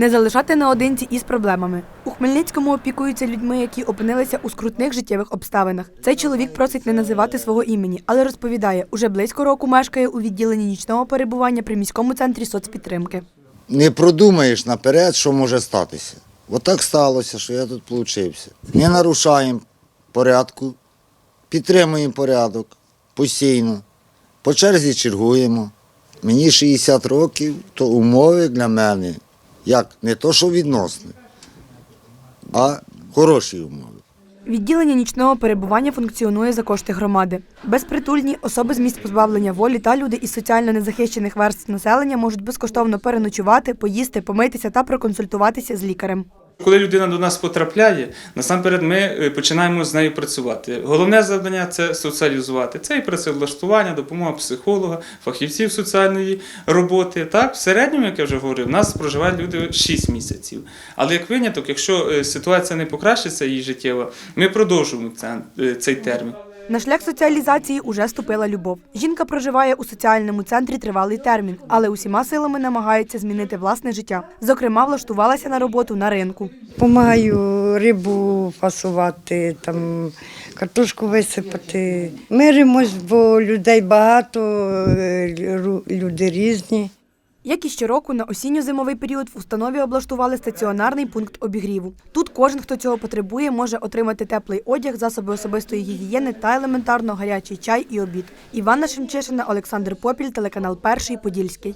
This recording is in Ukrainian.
Не залишати наодинці із проблемами. У Хмельницькому опікуються людьми, які опинилися у скрутних життєвих обставинах. Цей чоловік просить не називати свого імені, але розповідає, уже близько року мешкає у відділенні нічного перебування при міському центрі соцпідтримки. не продумаєш наперед, що може статися. Отак сталося, що я тут получився. Не нарушаємо порядку, підтримуємо порядок постійно, по черзі чергуємо. Мені 60 років, то умови для мене, як не то, що відносні, а хороші умови. Відділення нічного перебування функціонує за кошти громади. Безпритульні, особи з місць позбавлення волі та люди із соціально незахищених верств населення можуть безкоштовно переночувати, поїсти, помитися та проконсультуватися з лікарем. Коли людина до нас потрапляє, насамперед ми е, починаємо з нею працювати. Головне завдання це соціалізувати. Це і працевлаштування, допомога психолога, фахівців соціальної роботи. Так, в середньому, як я вже говорив, в нас проживають люди 6 місяців. Але як виняток, якщо е, ситуація не покращиться її життєва, ми продовжуємо е, цей термін. На шлях соціалізації уже ступила любов. Жінка проживає у соціальному центрі тривалий термін, але усіма силами намагається змінити власне життя. Зокрема, влаштувалася на роботу на ринку. Помагаю рибу фасувати, там, картошку висипати. Миримось, бо людей багато, е, люди різні. Як і щороку, на осінньо-зимовий період в установі облаштували стаціонарний пункт обігріву. Тут кожен, хто цього потребує, може отримати теплий одяг, засоби особистої гігієни та елементарно гарячий чай і обід. Іванна Шемчишина, Олександр Попіль, телеканал Перший Подільський.